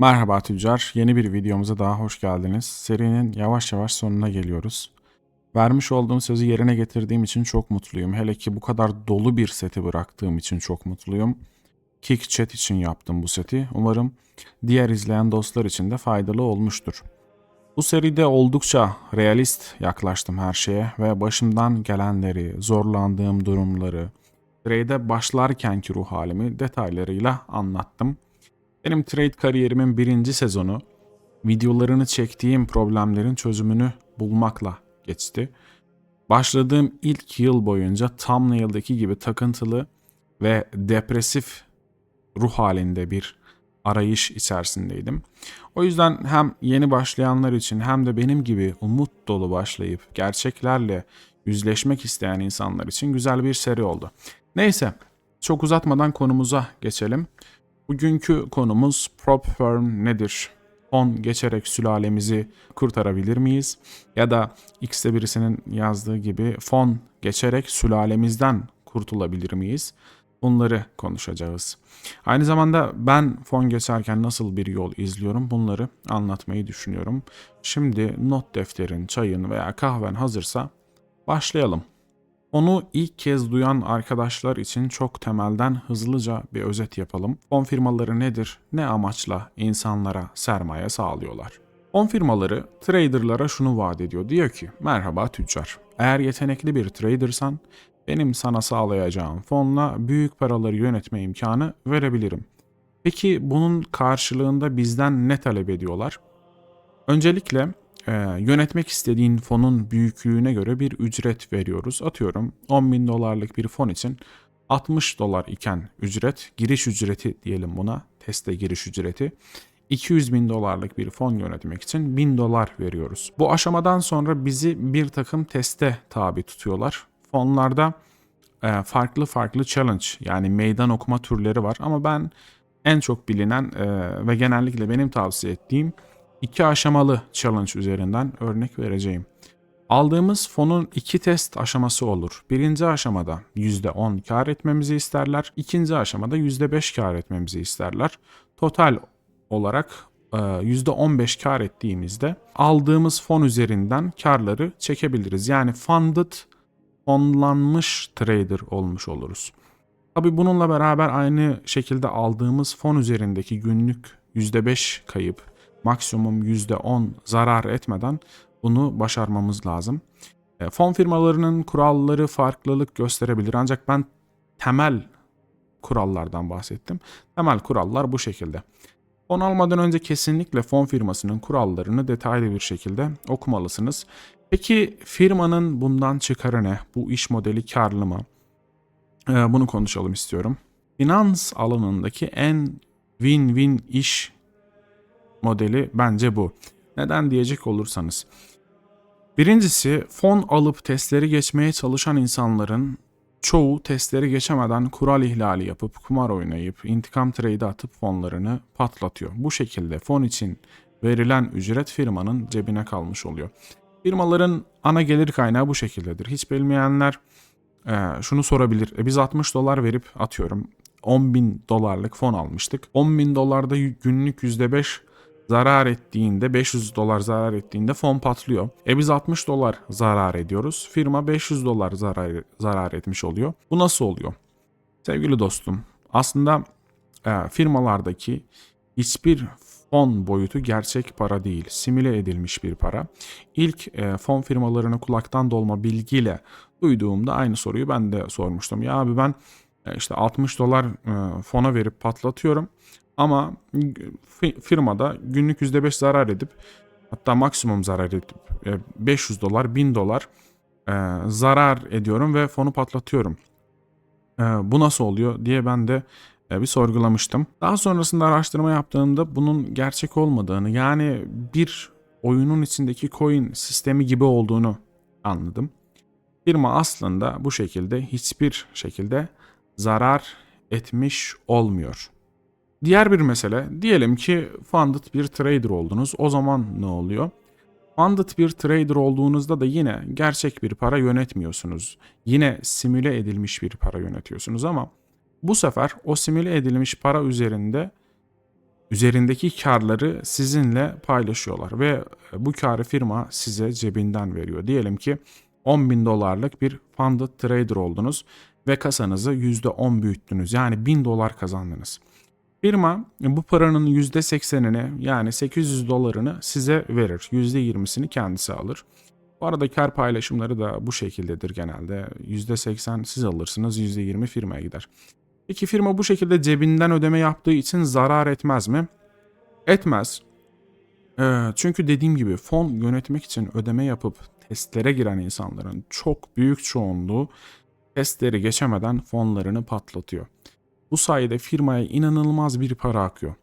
Merhaba tüccar, yeni bir videomuza daha hoş geldiniz. Serinin yavaş yavaş sonuna geliyoruz. Vermiş olduğum sözü yerine getirdiğim için çok mutluyum. Hele ki bu kadar dolu bir seti bıraktığım için çok mutluyum. Kick Chat için yaptım bu seti. Umarım diğer izleyen dostlar için de faydalı olmuştur. Bu seride oldukça realist yaklaştım her şeye ve başımdan gelenleri, zorlandığım durumları, trade'e başlarkenki ruh halimi detaylarıyla anlattım. Benim trade kariyerimin birinci sezonu videolarını çektiğim problemlerin çözümünü bulmakla geçti. Başladığım ilk yıl boyunca thumbnail'daki gibi takıntılı ve depresif ruh halinde bir arayış içerisindeydim. O yüzden hem yeni başlayanlar için hem de benim gibi umut dolu başlayıp gerçeklerle yüzleşmek isteyen insanlar için güzel bir seri oldu. Neyse, çok uzatmadan konumuza geçelim. Bugünkü konumuz prop firm nedir? Fon geçerek sülalemizi kurtarabilir miyiz? Ya da X'te birisinin yazdığı gibi fon geçerek sülalemizden kurtulabilir miyiz? Bunları konuşacağız. Aynı zamanda ben fon geçerken nasıl bir yol izliyorum bunları anlatmayı düşünüyorum. Şimdi not defterin, çayın veya kahven hazırsa başlayalım. Onu ilk kez duyan arkadaşlar için çok temelden hızlıca bir özet yapalım. Fon firmaları nedir? Ne amaçla insanlara sermaye sağlıyorlar? Fon firmaları traderlara şunu vaat ediyor. Diyor ki merhaba tüccar. Eğer yetenekli bir tradersan benim sana sağlayacağım fonla büyük paraları yönetme imkanı verebilirim. Peki bunun karşılığında bizden ne talep ediyorlar? Öncelikle e, yönetmek istediğin fonun büyüklüğüne göre bir ücret veriyoruz. Atıyorum 10 bin dolarlık bir fon için 60 dolar iken ücret, giriş ücreti diyelim buna, teste giriş ücreti. 200 bin dolarlık bir fon yönetmek için 1000 dolar veriyoruz. Bu aşamadan sonra bizi bir takım teste tabi tutuyorlar. Fonlarda e, farklı farklı challenge yani meydan okuma türleri var ama ben en çok bilinen e, ve genellikle benim tavsiye ettiğim iki aşamalı challenge üzerinden örnek vereceğim. Aldığımız fonun iki test aşaması olur. Birinci aşamada %10 kar etmemizi isterler. İkinci aşamada %5 kar etmemizi isterler. Total olarak %15 kar ettiğimizde aldığımız fon üzerinden karları çekebiliriz. Yani funded, fonlanmış trader olmuş oluruz. Tabi bununla beraber aynı şekilde aldığımız fon üzerindeki günlük %5 kayıp maksimum %10 zarar etmeden bunu başarmamız lazım. E, fon firmalarının kuralları farklılık gösterebilir ancak ben temel kurallardan bahsettim. Temel kurallar bu şekilde. Fon almadan önce kesinlikle fon firmasının kurallarını detaylı bir şekilde okumalısınız. Peki firmanın bundan çıkarı ne? Bu iş modeli karlı mı? Ee, bunu konuşalım istiyorum. Finans alanındaki en win-win iş modeli bence bu. Neden diyecek olursanız. Birincisi fon alıp testleri geçmeye çalışan insanların çoğu testleri geçemeden kural ihlali yapıp kumar oynayıp intikam trade atıp fonlarını patlatıyor. Bu şekilde fon için verilen ücret firmanın cebine kalmış oluyor. Firmaların ana gelir kaynağı bu şekildedir. Hiç bilmeyenler e, şunu sorabilir. E, biz 60 dolar verip atıyorum 10 bin dolarlık fon almıştık. 10 bin dolarda günlük %5 zarar ettiğinde 500 dolar zarar ettiğinde fon patlıyor. E biz 60 dolar zarar ediyoruz. Firma 500 dolar zarar, zarar etmiş oluyor. Bu nasıl oluyor? Sevgili dostum aslında e, firmalardaki hiçbir fon boyutu gerçek para değil, simüle edilmiş bir para. İlk e, fon firmalarını kulaktan dolma bilgiyle duyduğumda aynı soruyu ben de sormuştum. Ya abi ben e, işte 60 dolar e, fona verip patlatıyorum. Ama firmada günlük %5 zarar edip hatta maksimum zarar edip 500 e, dolar 1000 dolar e, zarar ediyorum ve fonu patlatıyorum. E, bu nasıl oluyor diye ben de bir sorgulamıştım. Daha sonrasında araştırma yaptığımda bunun gerçek olmadığını yani bir oyunun içindeki coin sistemi gibi olduğunu anladım. Firma aslında bu şekilde hiçbir şekilde zarar etmiş olmuyor. Diğer bir mesele, diyelim ki funded bir trader oldunuz. O zaman ne oluyor? Funded bir trader olduğunuzda da yine gerçek bir para yönetmiyorsunuz. Yine simüle edilmiş bir para yönetiyorsunuz ama bu sefer o simüle edilmiş para üzerinde üzerindeki karları sizinle paylaşıyorlar ve bu karı firma size cebinden veriyor. Diyelim ki 10 bin dolarlık bir funded trader oldunuz ve kasanızı %10 büyüttünüz. Yani 1000 dolar kazandınız. Firma bu paranın %80'ini yani 800 dolarını size verir. %20'sini kendisi alır. Bu arada kar paylaşımları da bu şekildedir genelde. %80 siz alırsınız, %20 firmaya gider. Peki firma bu şekilde cebinden ödeme yaptığı için zarar etmez mi? Etmez. Ee, çünkü dediğim gibi fon yönetmek için ödeme yapıp testlere giren insanların çok büyük çoğunluğu testleri geçemeden fonlarını patlatıyor. Bu sayede firmaya inanılmaz bir para akıyor.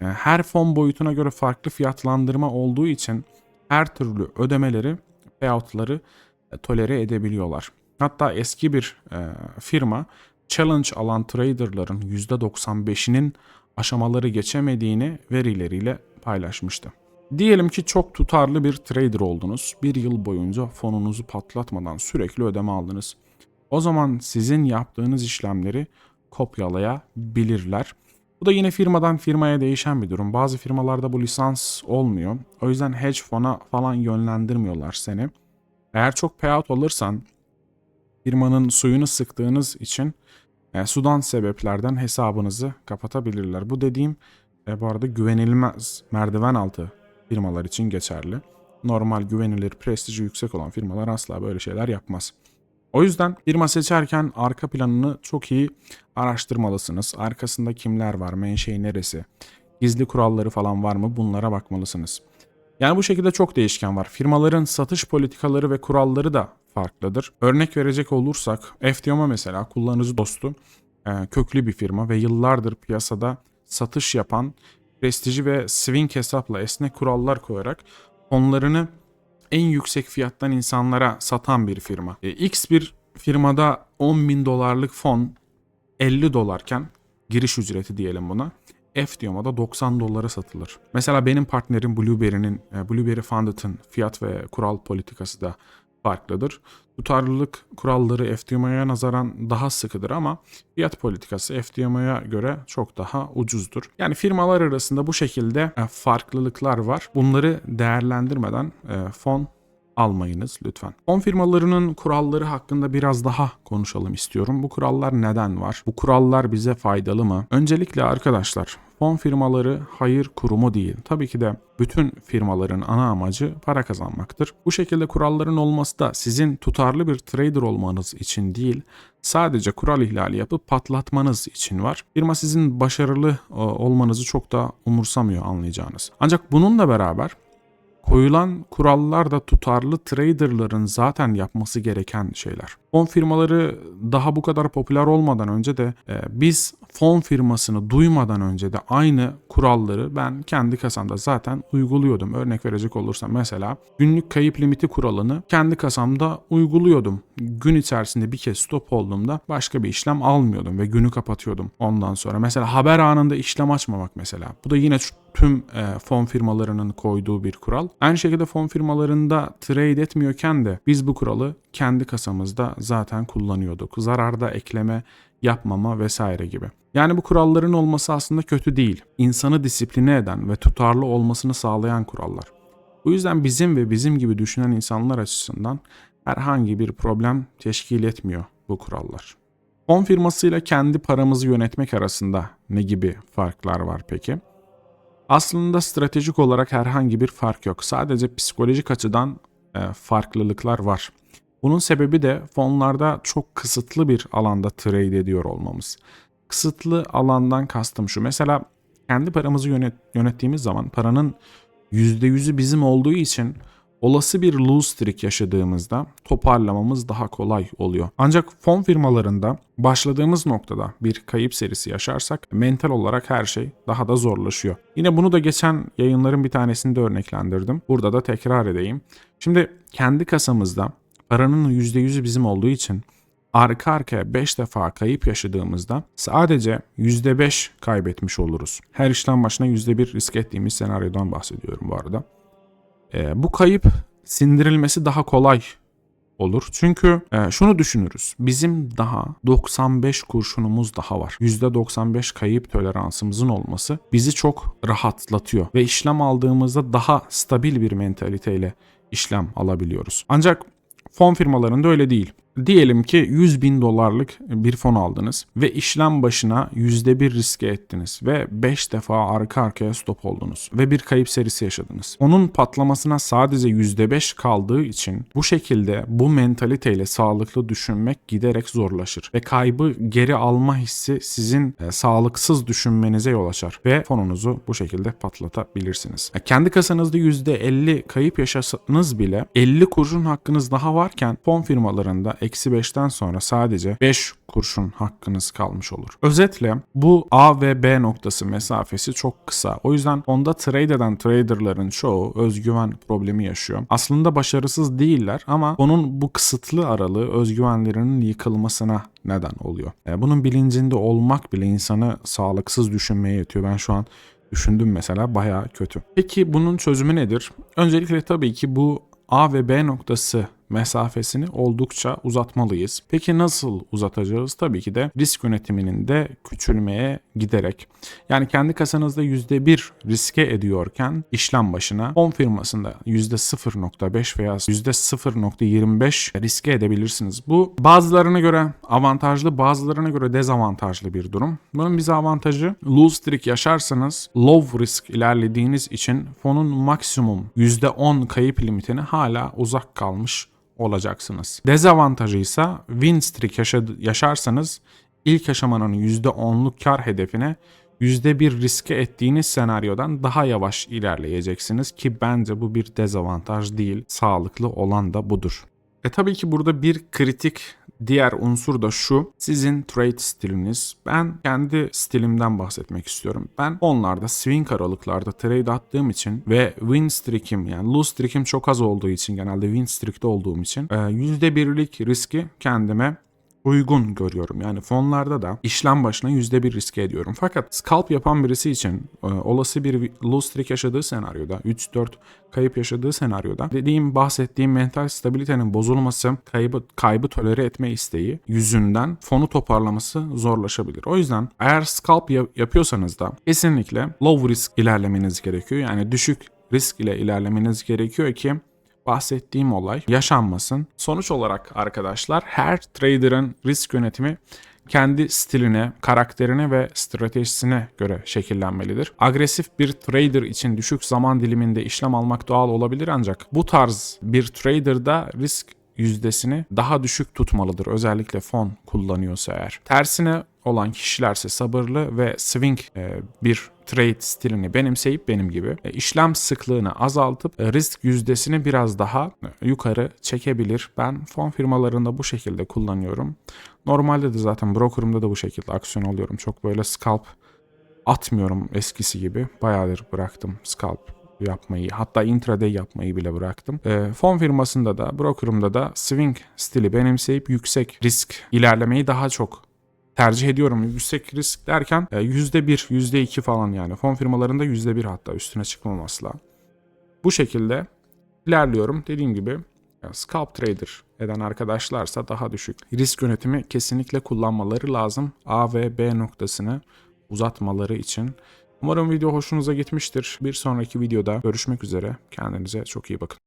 Ee, her fon boyutuna göre farklı fiyatlandırma olduğu için her türlü ödemeleri, payoutları e, tolere edebiliyorlar. Hatta eski bir e, firma challenge alan traderların %95'inin aşamaları geçemediğini verileriyle paylaşmıştı. Diyelim ki çok tutarlı bir trader oldunuz. Bir yıl boyunca fonunuzu patlatmadan sürekli ödeme aldınız. O zaman sizin yaptığınız işlemleri kopyalayabilirler. Bu da yine firmadan firmaya değişen bir durum. Bazı firmalarda bu lisans olmuyor. O yüzden hedge fona falan yönlendirmiyorlar seni. Eğer çok payout alırsan firmanın suyunu sıktığınız için e, sudan sebeplerden hesabınızı kapatabilirler. Bu dediğim e, bu arada güvenilmez merdiven altı firmalar için geçerli. Normal güvenilir, prestiji yüksek olan firmalar asla böyle şeyler yapmaz. O yüzden firma seçerken arka planını çok iyi araştırmalısınız. Arkasında kimler var, menşei neresi, gizli kuralları falan var mı bunlara bakmalısınız. Yani bu şekilde çok değişken var. Firmaların satış politikaları ve kuralları da farklıdır. Örnek verecek olursak FTM'a mesela kullanıcı dostu e, köklü bir firma ve yıllardır piyasada satış yapan prestiji ve swing hesapla esnek kurallar koyarak onlarını en yüksek fiyattan insanlara satan bir firma. E, X bir firmada 10 bin dolarlık fon 50 dolarken giriş ücreti diyelim buna. FDOM'da 90 dolara satılır. Mesela benim partnerim Blueberry'nin, e, Blueberry Funded'ın fiyat ve kural politikası da farklıdır. Tutarlılık kuralları FDMA'ya nazaran daha sıkıdır ama fiyat politikası FDMA'ya göre çok daha ucuzdur. Yani firmalar arasında bu şekilde e, farklılıklar var. Bunları değerlendirmeden e, fon almayınız lütfen. Fon firmalarının kuralları hakkında biraz daha konuşalım istiyorum. Bu kurallar neden var? Bu kurallar bize faydalı mı? Öncelikle arkadaşlar fon firmaları hayır kurumu değil. Tabii ki de bütün firmaların ana amacı para kazanmaktır. Bu şekilde kuralların olması da sizin tutarlı bir trader olmanız için değil, sadece kural ihlali yapıp patlatmanız için var. Firma sizin başarılı e, olmanızı çok da umursamıyor anlayacağınız. Ancak bununla beraber Koyulan kurallar da tutarlı traderların zaten yapması gereken şeyler. Fon firmaları daha bu kadar popüler olmadan önce de e, biz fon firmasını duymadan önce de aynı kuralları ben kendi kasamda zaten uyguluyordum. Örnek verecek olursam mesela günlük kayıp limiti kuralını kendi kasamda uyguluyordum. Gün içerisinde bir kez stop olduğumda başka bir işlem almıyordum ve günü kapatıyordum ondan sonra. Mesela haber anında işlem açmamak mesela. Bu da yine tüm e, fon firmalarının koyduğu bir kural. Aynı şekilde fon firmalarında trade etmiyorken de biz bu kuralı kendi kasamızda zaten kullanıyorduk. Zararda ekleme yapmama vesaire gibi. Yani bu kuralların olması aslında kötü değil. İnsanı disipline eden ve tutarlı olmasını sağlayan kurallar. Bu yüzden bizim ve bizim gibi düşünen insanlar açısından herhangi bir problem teşkil etmiyor bu kurallar. Fon firmasıyla kendi paramızı yönetmek arasında ne gibi farklar var peki? Aslında stratejik olarak herhangi bir fark yok. Sadece psikolojik açıdan e, farklılıklar var. Bunun sebebi de fonlarda çok kısıtlı bir alanda trade ediyor olmamız. Kısıtlı alandan kastım şu. Mesela kendi paramızı yönet, yönettiğimiz zaman paranın %100'ü bizim olduğu için olası bir lose streak yaşadığımızda toparlamamız daha kolay oluyor. Ancak fon firmalarında başladığımız noktada bir kayıp serisi yaşarsak mental olarak her şey daha da zorlaşıyor. Yine bunu da geçen yayınların bir tanesinde örneklendirdim. Burada da tekrar edeyim. Şimdi kendi kasamızda paranın %100'ü bizim olduğu için arka arkaya 5 defa kayıp yaşadığımızda sadece %5 kaybetmiş oluruz. Her işlem başına %1 risk ettiğimiz senaryodan bahsediyorum bu arada. E, bu kayıp sindirilmesi daha kolay olur. Çünkü e, şunu düşünürüz. Bizim daha 95 kurşunumuz daha var. %95 kayıp toleransımızın olması bizi çok rahatlatıyor ve işlem aldığımızda daha stabil bir mentaliteyle işlem alabiliyoruz. Ancak fon firmalarında öyle değil. Diyelim ki 100 bin dolarlık bir fon aldınız ve işlem başına %1 riske ettiniz ve 5 defa arka arkaya stop oldunuz ve bir kayıp serisi yaşadınız. Onun patlamasına sadece %5 kaldığı için bu şekilde bu mentaliteyle sağlıklı düşünmek giderek zorlaşır ve kaybı geri alma hissi sizin e, sağlıksız düşünmenize yol açar ve fonunuzu bu şekilde patlatabilirsiniz. E, kendi kasanızda %50 kayıp yaşasanız bile 50 kurşun hakkınız daha varken fon firmalarında eksi 5'ten sonra sadece 5 kurşun hakkınız kalmış olur. Özetle bu A ve B noktası mesafesi çok kısa. O yüzden onda trade eden traderların çoğu özgüven problemi yaşıyor. Aslında başarısız değiller ama onun bu kısıtlı aralığı özgüvenlerinin yıkılmasına neden oluyor. E, Bunun bilincinde olmak bile insanı sağlıksız düşünmeye yetiyor. Ben şu an düşündüm mesela bayağı kötü. Peki bunun çözümü nedir? Öncelikle tabii ki bu A ve B noktası mesafesini oldukça uzatmalıyız. Peki nasıl uzatacağız? Tabii ki de risk yönetiminin de küçülmeye giderek. Yani kendi kasanızda %1 riske ediyorken işlem başına 10 firmasında %0.5 veya %0.25 riske edebilirsiniz. Bu bazılarına göre avantajlı, bazılarına göre dezavantajlı bir durum. Bunun bize avantajı low streak yaşarsanız low risk ilerlediğiniz için fonun maksimum %10 kayıp limitine hala uzak kalmış olacaksınız. Dezavantajı ise win streak yaşarsanız ilk aşamanın %10'luk kar hedefine %1 riske ettiğiniz senaryodan daha yavaş ilerleyeceksiniz ki bence bu bir dezavantaj değil. Sağlıklı olan da budur. E tabii ki burada bir kritik diğer unsur da şu. Sizin trade stiliniz. Ben kendi stilimden bahsetmek istiyorum. Ben onlarda swing aralıklarda trade attığım için ve win streak'im yani lose streak'im çok az olduğu için genelde win streak'te olduğum için e, %1'lik riski kendime uygun görüyorum. Yani fonlarda da işlem başına %1 riske ediyorum. Fakat scalp yapan birisi için e, olası bir low streak yaşadığı senaryoda 3-4 kayıp yaşadığı senaryoda dediğim bahsettiğim mental stabilitenin bozulması, kaybı, kaybı tolere etme isteği yüzünden fonu toparlaması zorlaşabilir. O yüzden eğer scalp ya- yapıyorsanız da kesinlikle low risk ilerlemeniz gerekiyor. Yani düşük risk ile ilerlemeniz gerekiyor ki bahsettiğim olay yaşanmasın. Sonuç olarak arkadaşlar her trader'ın risk yönetimi kendi stiline, karakterine ve stratejisine göre şekillenmelidir. Agresif bir trader için düşük zaman diliminde işlem almak doğal olabilir ancak bu tarz bir trader'da risk yüzdesini daha düşük tutmalıdır. Özellikle fon kullanıyorsa eğer. Tersine olan kişilerse sabırlı ve swing e, bir trade stilini benimseyip benim gibi e, işlem sıklığını azaltıp e, risk yüzdesini biraz daha yukarı çekebilir. Ben fon firmalarında bu şekilde kullanıyorum. Normalde de zaten brokerımda da bu şekilde aksiyon alıyorum. Çok böyle scalp atmıyorum eskisi gibi. Bayağıdır bıraktım scalp yapmayı hatta intraday yapmayı bile bıraktım. E, fon firmasında da brokerımda da swing stili benimseyip yüksek risk ilerlemeyi daha çok tercih ediyorum. Yüksek risk derken e, %1, %2 falan yani. Fon firmalarında %1 hatta üstüne çıkmamasla. Bu şekilde ilerliyorum. Dediğim gibi e, scalp trader eden arkadaşlarsa daha düşük. Risk yönetimi kesinlikle kullanmaları lazım. A ve B noktasını uzatmaları için. Umarım video hoşunuza gitmiştir. Bir sonraki videoda görüşmek üzere. Kendinize çok iyi bakın.